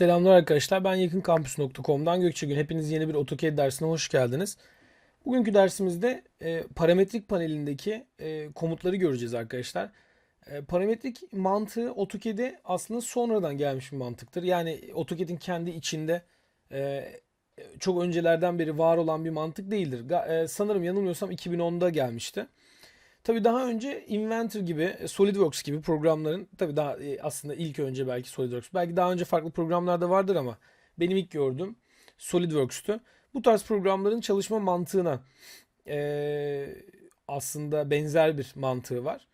Selamlar arkadaşlar. Ben yakınkampüs.com'dan Gökçegün. Hepiniz yeni bir AutoCAD dersine hoş geldiniz. Bugünkü dersimizde e, parametrik panelindeki e, komutları göreceğiz arkadaşlar. E, parametrik mantığı AutoCAD'e aslında sonradan gelmiş bir mantıktır. Yani AutoCAD'in kendi içinde e, çok öncelerden beri var olan bir mantık değildir. E, sanırım yanılmıyorsam 2010'da gelmişti. Tabii daha önce Inventor gibi, e, SolidWorks gibi programların tabii daha e, aslında ilk önce belki SolidWorks, belki daha önce farklı programlar da vardır ama benim ilk gördüğüm SolidWorks'tü. Bu tarz programların çalışma mantığına e, aslında benzer bir mantığı var.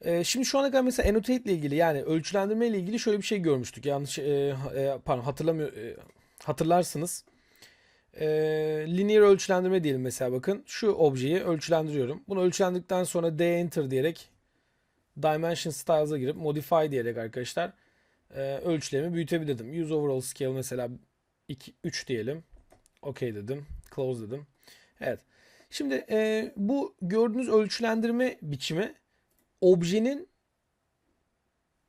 E, şimdi şu ana kadar mesela annotate ile ilgili yani ölçülendirme ile ilgili şöyle bir şey görmüştük. Yanlış e, e, pardon hatırlamıyor e, hatırlarsınız. E, linear ölçülendirme diyelim mesela bakın. Şu objeyi ölçülendiriyorum. Bunu ölçülendirdikten sonra D enter diyerek dimension styles'a girip modify diyerek arkadaşlar e, ölçülerimi büyütebilirdim. Use overall scale mesela 2, 3 diyelim. OK dedim. Close dedim. Evet. Şimdi e, bu gördüğünüz ölçülendirme biçimi objenin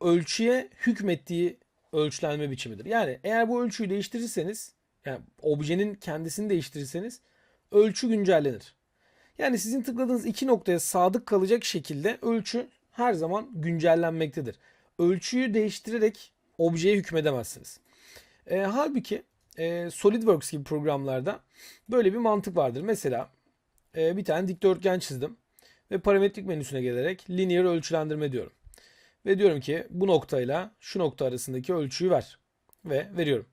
ölçüye hükmettiği ölçülenme biçimidir. Yani eğer bu ölçüyü değiştirirseniz yani objenin kendisini değiştirirseniz ölçü güncellenir. Yani sizin tıkladığınız iki noktaya sadık kalacak şekilde ölçü her zaman güncellenmektedir. Ölçüyü değiştirerek objeye hükmedemezsiniz. E, halbuki e, SolidWorks gibi programlarda böyle bir mantık vardır. Mesela e, bir tane dikdörtgen çizdim ve parametrik menüsüne gelerek linear ölçülendirme diyorum. Ve diyorum ki bu noktayla şu nokta arasındaki ölçüyü ver ve veriyorum.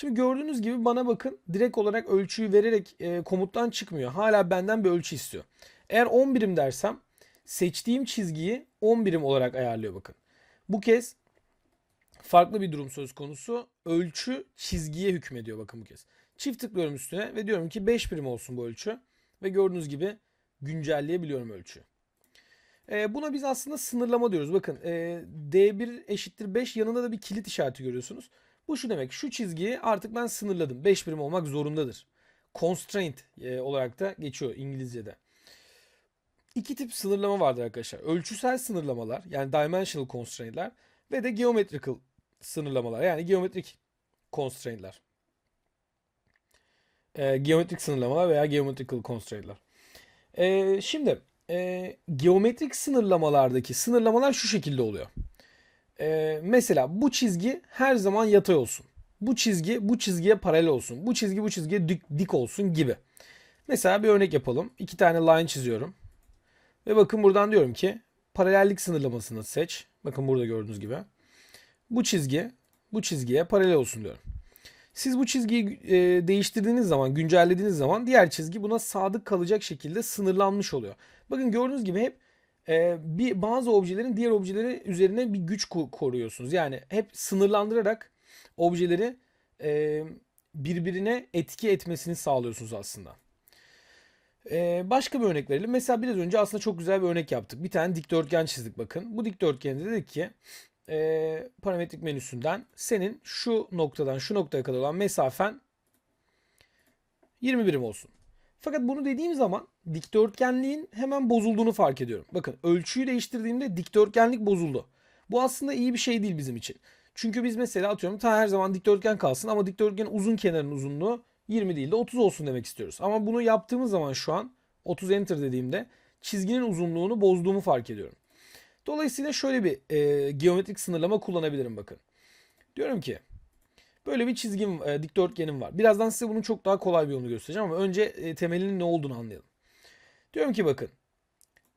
Şimdi gördüğünüz gibi bana bakın direkt olarak ölçüyü vererek e, komuttan çıkmıyor. Hala benden bir ölçü istiyor. Eğer 10 birim dersem seçtiğim çizgiyi 10 birim olarak ayarlıyor bakın. Bu kez farklı bir durum söz konusu. Ölçü çizgiye hükmediyor bakın bu kez. Çift tıklıyorum üstüne ve diyorum ki 5 birim olsun bu ölçü. Ve gördüğünüz gibi güncelleyebiliyorum ölçüyü. E, buna biz aslında sınırlama diyoruz. Bakın e, D1 eşittir 5 yanında da bir kilit işareti görüyorsunuz. Bu şu demek şu çizgiyi artık ben sınırladım. 5 birim olmak zorundadır. Constraint e, olarak da geçiyor İngilizce'de. İki tip sınırlama vardır arkadaşlar. Ölçüsel sınırlamalar yani dimensional constraint'ler ve de geometrical sınırlamalar yani geometrik constraint'ler. E, geometrik sınırlamalar veya geometrical constraint'ler. E, şimdi e, geometrik sınırlamalardaki sınırlamalar şu şekilde oluyor. E, mesela bu çizgi her zaman yatay olsun. Bu çizgi bu çizgiye paralel olsun. Bu çizgi bu çizgiye dik, dik olsun gibi. Mesela bir örnek yapalım. İki tane line çiziyorum. Ve bakın buradan diyorum ki paralellik sınırlamasını seç. Bakın burada gördüğünüz gibi. Bu çizgi bu çizgiye paralel olsun diyorum. Siz bu çizgiyi e, değiştirdiğiniz zaman, güncellediğiniz zaman diğer çizgi buna sadık kalacak şekilde sınırlanmış oluyor. Bakın gördüğünüz gibi hep e, bir bazı objelerin diğer objeleri üzerine bir güç ko- koruyorsunuz. Yani hep sınırlandırarak objeleri e, birbirine etki etmesini sağlıyorsunuz aslında. E, başka bir örnek verelim. Mesela biraz önce aslında çok güzel bir örnek yaptık. Bir tane dikdörtgen çizdik bakın. Bu dikdörtgende dedik ki e, parametrik menüsünden senin şu noktadan şu noktaya kadar olan mesafen 20 birim olsun. Fakat bunu dediğim zaman dikdörtgenliğin hemen bozulduğunu fark ediyorum. Bakın ölçüyü değiştirdiğimde dikdörtgenlik bozuldu. Bu aslında iyi bir şey değil bizim için. Çünkü biz mesela atıyorum ta her zaman dikdörtgen kalsın ama dikdörtgenin uzun kenarının uzunluğu 20 değil de 30 olsun demek istiyoruz. Ama bunu yaptığımız zaman şu an 30 enter dediğimde çizginin uzunluğunu bozduğumu fark ediyorum. Dolayısıyla şöyle bir e, geometrik sınırlama kullanabilirim bakın. Diyorum ki böyle bir çizgim, e, dikdörtgenim var. Birazdan size bunun çok daha kolay bir yolunu göstereceğim ama önce e, temelinin ne olduğunu anlayalım. Diyorum ki bakın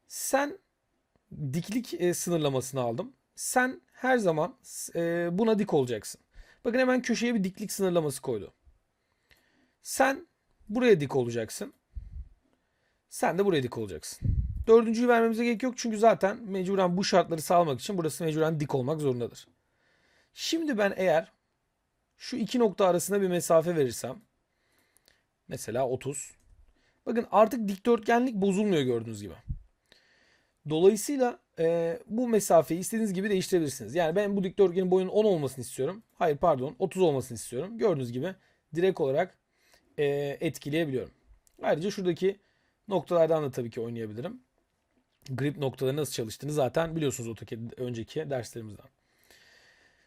sen diklik e, sınırlamasını aldım. Sen her zaman e, buna dik olacaksın. Bakın hemen köşeye bir diklik sınırlaması koydu. Sen buraya dik olacaksın. Sen de buraya dik olacaksın. Dördüncüyü vermemize gerek yok çünkü zaten mecburen bu şartları sağlamak için burası mecburen dik olmak zorundadır. Şimdi ben eğer şu iki nokta arasında bir mesafe verirsem mesela 30 bakın artık dikdörtgenlik bozulmuyor gördüğünüz gibi. Dolayısıyla e, bu mesafeyi istediğiniz gibi değiştirebilirsiniz. Yani ben bu dikdörtgenin boyunun 10 olmasını istiyorum. Hayır pardon 30 olmasını istiyorum. Gördüğünüz gibi direkt olarak e, etkileyebiliyorum. Ayrıca şuradaki noktalardan da tabii ki oynayabilirim. Grip noktaları nasıl çalıştığını zaten biliyorsunuz önceki derslerimizden.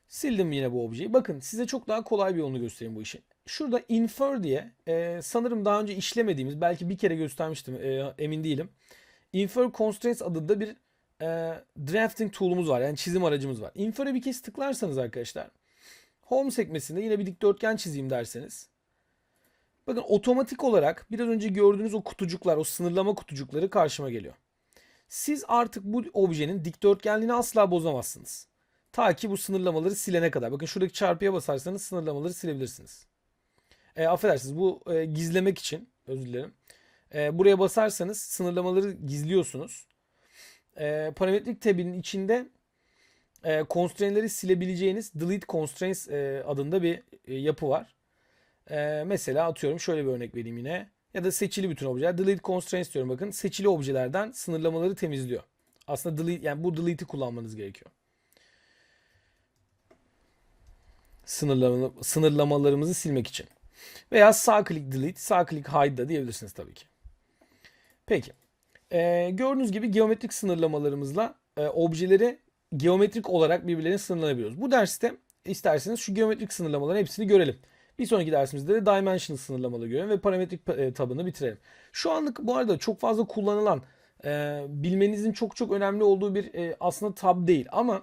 Sildim yine bu objeyi. Bakın size çok daha kolay bir yolunu göstereyim bu işin. Şurada infer diye e, sanırım daha önce işlemediğimiz belki bir kere göstermiştim e, emin değilim. Infer constraints adında bir e, drafting tool'umuz var. Yani çizim aracımız var. Infer'e bir kez tıklarsanız arkadaşlar home sekmesinde yine bir dikdörtgen çizeyim derseniz bakın otomatik olarak biraz önce gördüğünüz o kutucuklar, o sınırlama kutucukları karşıma geliyor. Siz artık bu objenin dikdörtgenliğini asla bozamazsınız. Ta ki bu sınırlamaları silene kadar. Bakın şuradaki çarpıya basarsanız sınırlamaları silebilirsiniz. E, affedersiniz bu e, gizlemek için özür dilerim. E, buraya basarsanız sınırlamaları gizliyorsunuz. E, parametrik tabinin içinde e, constraint'leri silebileceğiniz delete constraints e, adında bir e, yapı var. E, mesela atıyorum şöyle bir örnek vereyim yine. Ya da seçili bütün objeler. Delete constraints diyorum bakın. Seçili objelerden sınırlamaları temizliyor. Aslında delete yani bu delete'i kullanmanız gerekiyor. Sınırlama, sınırlamalarımızı silmek için. Veya sağ klik delete, sağ klik hide da diyebilirsiniz tabii ki. Peki. Ee, gördüğünüz gibi geometrik sınırlamalarımızla e, objeleri geometrik olarak birbirlerine sınırlanabiliyoruz. Bu derste isterseniz şu geometrik sınırlamaların hepsini görelim. Bir sonraki dersimizde de dimensional sınırlamaları görelim ve parametrik e, tabanını bitirelim. Şu anlık bu arada çok fazla kullanılan e, bilmenizin çok çok önemli olduğu bir e, aslında tab değil ama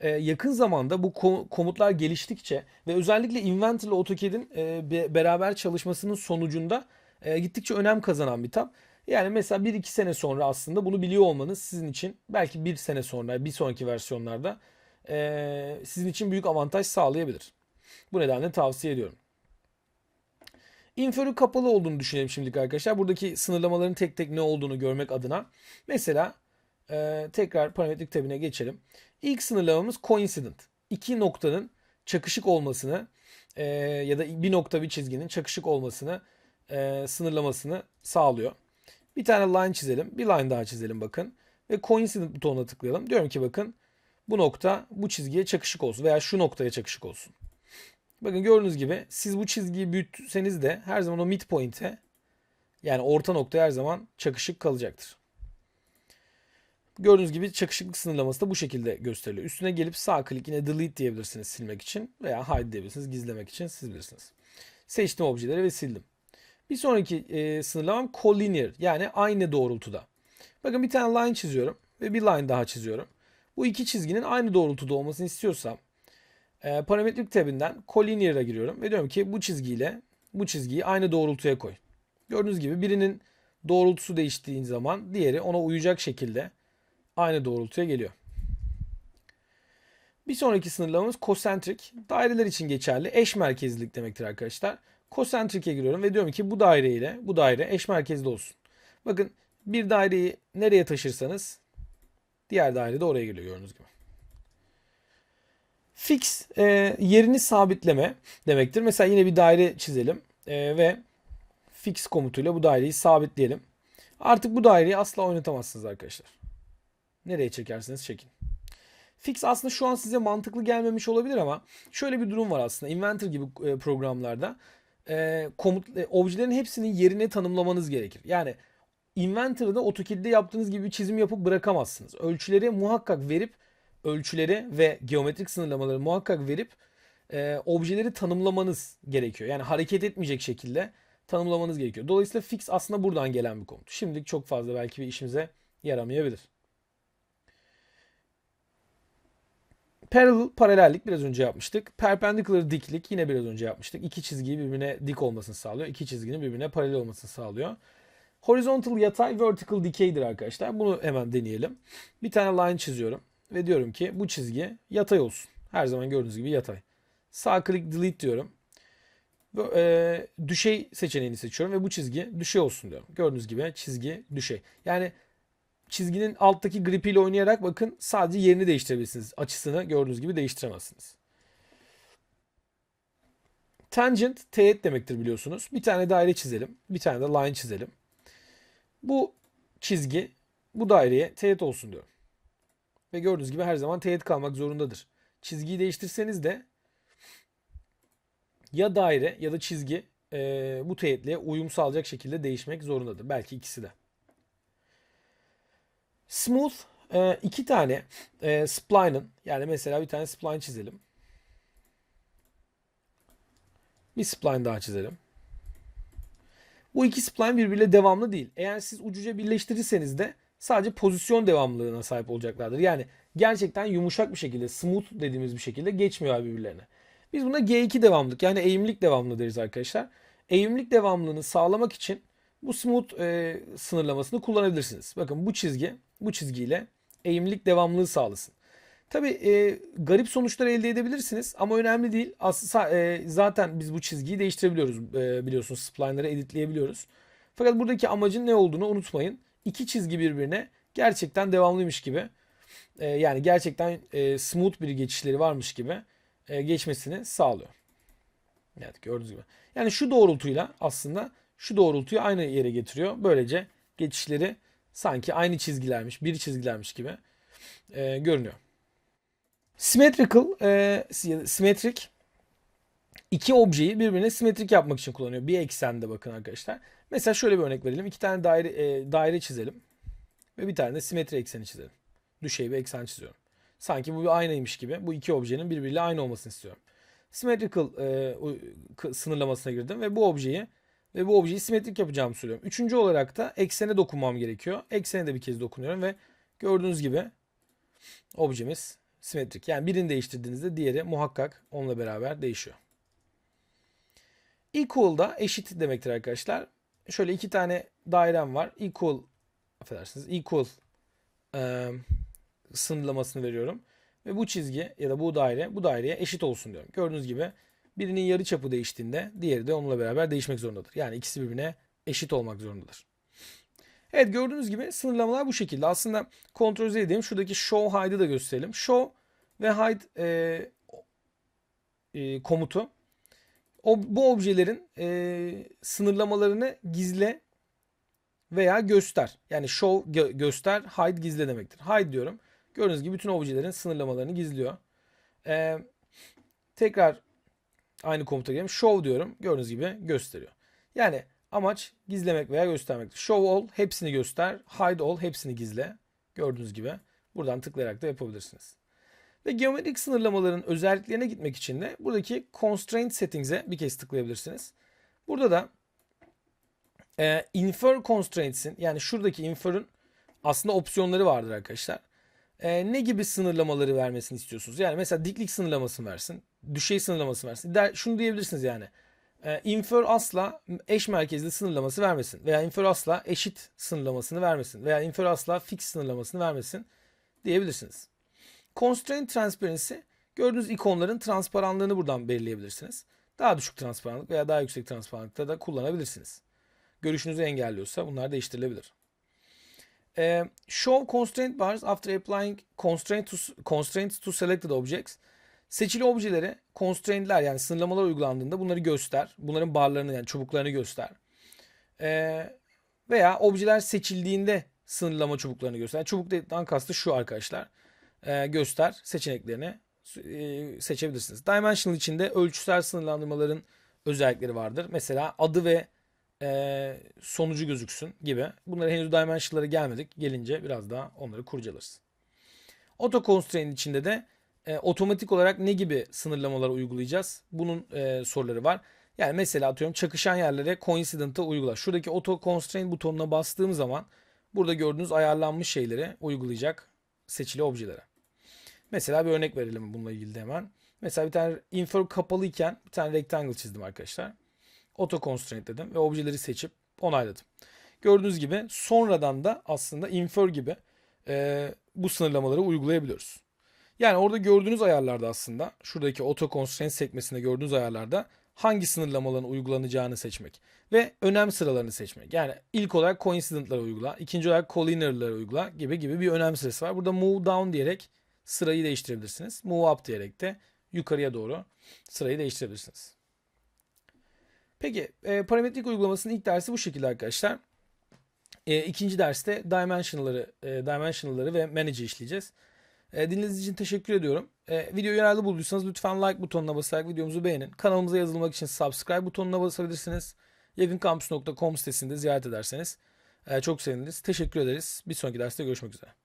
e, yakın zamanda bu komutlar geliştikçe ve özellikle Inventor ile AutoCAD'in e, beraber çalışmasının sonucunda e, gittikçe önem kazanan bir tab. Yani mesela 1-2 sene sonra aslında bunu biliyor olmanız sizin için belki bir sene sonra bir sonraki versiyonlarda sizin için büyük avantaj sağlayabilir. Bu nedenle tavsiye ediyorum. Infer'ü kapalı olduğunu düşünelim şimdilik arkadaşlar. Buradaki sınırlamaların tek tek ne olduğunu görmek adına. Mesela e, tekrar parametrik tabine geçelim. İlk sınırlamamız coincident. İki noktanın çakışık olmasını e, ya da bir nokta bir çizginin çakışık olmasını e, sınırlamasını sağlıyor. Bir tane line çizelim. Bir line daha çizelim bakın. Ve coincident butonuna tıklayalım. Diyorum ki bakın bu nokta bu çizgiye çakışık olsun veya şu noktaya çakışık olsun. Bakın gördüğünüz gibi siz bu çizgiyi büyütseniz de her zaman o midpoint'e yani orta noktaya her zaman çakışık kalacaktır. Gördüğünüz gibi çakışıklık sınırlaması da bu şekilde gösteriliyor. Üstüne gelip sağ klik yine delete diyebilirsiniz silmek için veya hide diyebilirsiniz gizlemek için siz bilirsiniz. Seçtim objeleri ve sildim. Bir sonraki e, sınırlamam collinear yani aynı doğrultuda. Bakın bir tane line çiziyorum ve bir line daha çiziyorum. Bu iki çizginin aynı doğrultuda olmasını istiyorsam e, parametrik tabinden collinear'a giriyorum ve diyorum ki bu çizgiyle bu çizgiyi aynı doğrultuya koy. Gördüğünüz gibi birinin doğrultusu değiştiği zaman diğeri ona uyacak şekilde aynı doğrultuya geliyor. Bir sonraki sınırlamamız kosentrik. Daireler için geçerli. Eş merkezlilik demektir arkadaşlar. Kosentrik'e giriyorum ve diyorum ki bu daire ile bu daire eş merkezli olsun. Bakın bir daireyi nereye taşırsanız diğer daire de oraya geliyor gördüğünüz gibi. Fix e, yerini sabitleme demektir. Mesela yine bir daire çizelim e, ve fix komutuyla bu daireyi sabitleyelim. Artık bu daireyi asla oynatamazsınız arkadaşlar. Nereye çekerseniz çekin. Fix aslında şu an size mantıklı gelmemiş olabilir ama şöyle bir durum var aslında. Inventor gibi e, programlarda e, komut, e, objelerin hepsinin yerine tanımlamanız gerekir. Yani Inventor'da AutoCAD'de yaptığınız gibi bir çizim yapıp bırakamazsınız. Ölçüleri muhakkak verip ölçüleri ve geometrik sınırlamaları muhakkak verip e, objeleri tanımlamanız gerekiyor. Yani hareket etmeyecek şekilde tanımlamanız gerekiyor. Dolayısıyla fix aslında buradan gelen bir komut. Şimdilik çok fazla belki bir işimize yaramayabilir. Parallel paralellik biraz önce yapmıştık. Perpendicular diklik yine biraz önce yapmıştık. İki çizgiyi birbirine dik olmasını sağlıyor. İki çizginin birbirine paralel olmasını sağlıyor. Horizontal yatay, vertical dikey'dir arkadaşlar. Bunu hemen deneyelim. Bir tane line çiziyorum ve diyorum ki bu çizgi yatay olsun. Her zaman gördüğünüz gibi yatay. Sağ klik delete diyorum. E, düşey seçeneğini seçiyorum ve bu çizgi düşey olsun diyorum. Gördüğünüz gibi çizgi düşey. Yani çizginin alttaki gripiyle oynayarak bakın sadece yerini değiştirebilirsiniz. Açısını gördüğünüz gibi değiştiremezsiniz. Tangent teğet demektir biliyorsunuz. Bir tane daire çizelim. Bir tane de line çizelim. Bu çizgi bu daireye teğet olsun diyorum. Ve gördüğünüz gibi her zaman teğet kalmak zorundadır. Çizgiyi değiştirseniz de ya daire ya da çizgi e, bu teğetliğe uyum sağlayacak şekilde değişmek zorundadır. Belki ikisi de. Smooth e, iki tane e, spline'ın yani mesela bir tane spline çizelim. Bir spline daha çizelim. Bu iki spline birbiriyle devamlı değil. Eğer siz ucuca birleştirirseniz de sadece pozisyon devamlılığına sahip olacaklardır. Yani gerçekten yumuşak bir şekilde, smooth dediğimiz bir şekilde geçmiyor birbirlerine. Biz buna G2 devamlılık yani eğimlik devamlı deriz arkadaşlar. Eğimlik devamlılığını sağlamak için bu smooth e, sınırlamasını kullanabilirsiniz. Bakın bu çizgi bu çizgiyle eğimlik devamlılığı sağlasın. Tabi e, garip sonuçlar elde edebilirsiniz ama önemli değil. Aslında e, zaten biz bu çizgiyi değiştirebiliyoruz e, biliyorsunuz. Spline'ları editleyebiliyoruz. Fakat buradaki amacın ne olduğunu unutmayın. İki çizgi birbirine gerçekten devamlıymış gibi e, yani gerçekten e, smooth bir geçişleri varmış gibi e, geçmesini sağlıyor. Evet gördüğünüz gibi. Yani şu doğrultuyla aslında şu doğrultuyu aynı yere getiriyor. Böylece geçişleri sanki aynı çizgilermiş, bir çizgilermiş gibi e, görünüyor. Symmetrical, e, simetrik iki objeyi birbirine simetrik yapmak için kullanıyor. Bir eksende bakın arkadaşlar. Mesela şöyle bir örnek verelim. İki tane daire, e, daire çizelim. Ve bir tane de simetri ekseni çizelim. Düşey bir eksen çiziyorum. Sanki bu bir aynaymış gibi. Bu iki objenin birbiriyle aynı olmasını istiyorum. Symmetrical e, sınırlamasına girdim ve bu objeyi ve bu objeyi simetrik yapacağımı söylüyorum. Üçüncü olarak da eksene dokunmam gerekiyor. Eksene de bir kez dokunuyorum ve gördüğünüz gibi objemiz simetrik. Yani birini değiştirdiğinizde diğeri muhakkak onunla beraber değişiyor. Equal da eşit demektir arkadaşlar. Şöyle iki tane dairem var. Equal affedersiniz. Equal e, sınırlamasını veriyorum. Ve bu çizgi ya da bu daire bu daireye eşit olsun diyorum. Gördüğünüz gibi birinin yarı çapı değiştiğinde diğeri de onunla beraber değişmek zorundadır. Yani ikisi birbirine eşit olmak zorundadır. Evet gördüğünüz gibi sınırlamalar bu şekilde. Aslında kontrol edeyim. Şuradaki show hide'ı da gösterelim. Show ve hide e, e, komutu o, bu objelerin e, sınırlamalarını gizle veya göster. Yani show gö göster, hide gizle demektir. Hide diyorum. Gördüğünüz gibi bütün objelerin sınırlamalarını gizliyor. Ee, tekrar aynı komuta gelelim. Show diyorum. Gördüğünüz gibi gösteriyor. Yani amaç gizlemek veya göstermektir. Show all hepsini göster. Hide all hepsini gizle. Gördüğünüz gibi buradan tıklayarak da yapabilirsiniz. Ve geometrik sınırlamaların özelliklerine gitmek için de buradaki constraint settings'e bir kez tıklayabilirsiniz. Burada da e, infer constraints'in yani şuradaki infer'ın aslında opsiyonları vardır arkadaşlar e, ne gibi sınırlamaları vermesini istiyorsunuz? Yani mesela diklik sınırlaması versin, düşey sınırlaması versin. Der, şunu diyebilirsiniz yani. E, infer asla eş merkezli sınırlaması vermesin veya infer asla eşit sınırlamasını vermesin veya infer asla fix sınırlamasını vermesin diyebilirsiniz. Constraint transparency gördüğünüz ikonların transparanlığını buradan belirleyebilirsiniz. Daha düşük transparanlık veya daha yüksek transparanlıkta da kullanabilirsiniz. Görüşünüzü engelliyorsa bunlar değiştirilebilir. Uh, show constraint bars after applying constraint to, constraints to selected objects. Seçili objelere constraint'ler yani sınırlamalar uygulandığında bunları göster. Bunların barlarını yani çubuklarını göster. Ee, veya objeler seçildiğinde sınırlama çubuklarını göster. Yani çubuktan kastı şu arkadaşlar. Ee, göster seçeneklerini e, seçebilirsiniz. Dimensional içinde ölçüsel sınırlandırmaların özellikleri vardır. Mesela adı ve e, sonucu gözüksün gibi. Bunları henüz dimension'lara gelmedik. Gelince biraz daha onları kurcalarız. Auto constraint içinde de e, otomatik olarak ne gibi sınırlamalar uygulayacağız? Bunun e, soruları var. Yani mesela atıyorum çakışan yerlere coincident'a uygula. Şuradaki auto constraint butonuna bastığım zaman burada gördüğünüz ayarlanmış şeyleri uygulayacak seçili objelere. Mesela bir örnek verelim bununla ilgili de hemen. Mesela bir tane infer kapalıyken bir tane rectangle çizdim arkadaşlar. Auto constraint dedim ve objeleri seçip onayladım. Gördüğünüz gibi sonradan da aslında infer gibi e, bu sınırlamaları uygulayabiliyoruz. Yani orada gördüğünüz ayarlarda aslında şuradaki auto constraint sekmesinde gördüğünüz ayarlarda hangi sınırlamaların uygulanacağını seçmek ve önem sıralarını seçmek. Yani ilk olarak coincident'ları uygula, ikinci olarak collinear'ları uygula gibi gibi bir önem sırası var. Burada move down diyerek sırayı değiştirebilirsiniz. Move up diyerek de yukarıya doğru sırayı değiştirebilirsiniz. Peki e, parametrik uygulamasının ilk dersi bu şekilde arkadaşlar. E, ikinci derste dimensional'ları, e, dimensional'ları ve manage işleyeceğiz. E, dinlediğiniz için teşekkür ediyorum. E, videoyu yararlı bulduysanız lütfen like butonuna basarak videomuzu beğenin. Kanalımıza yazılmak için subscribe butonuna basabilirsiniz. Yakınkampüs.com sitesinde ziyaret ederseniz e, çok seviniriz. Teşekkür ederiz. Bir sonraki derste görüşmek üzere.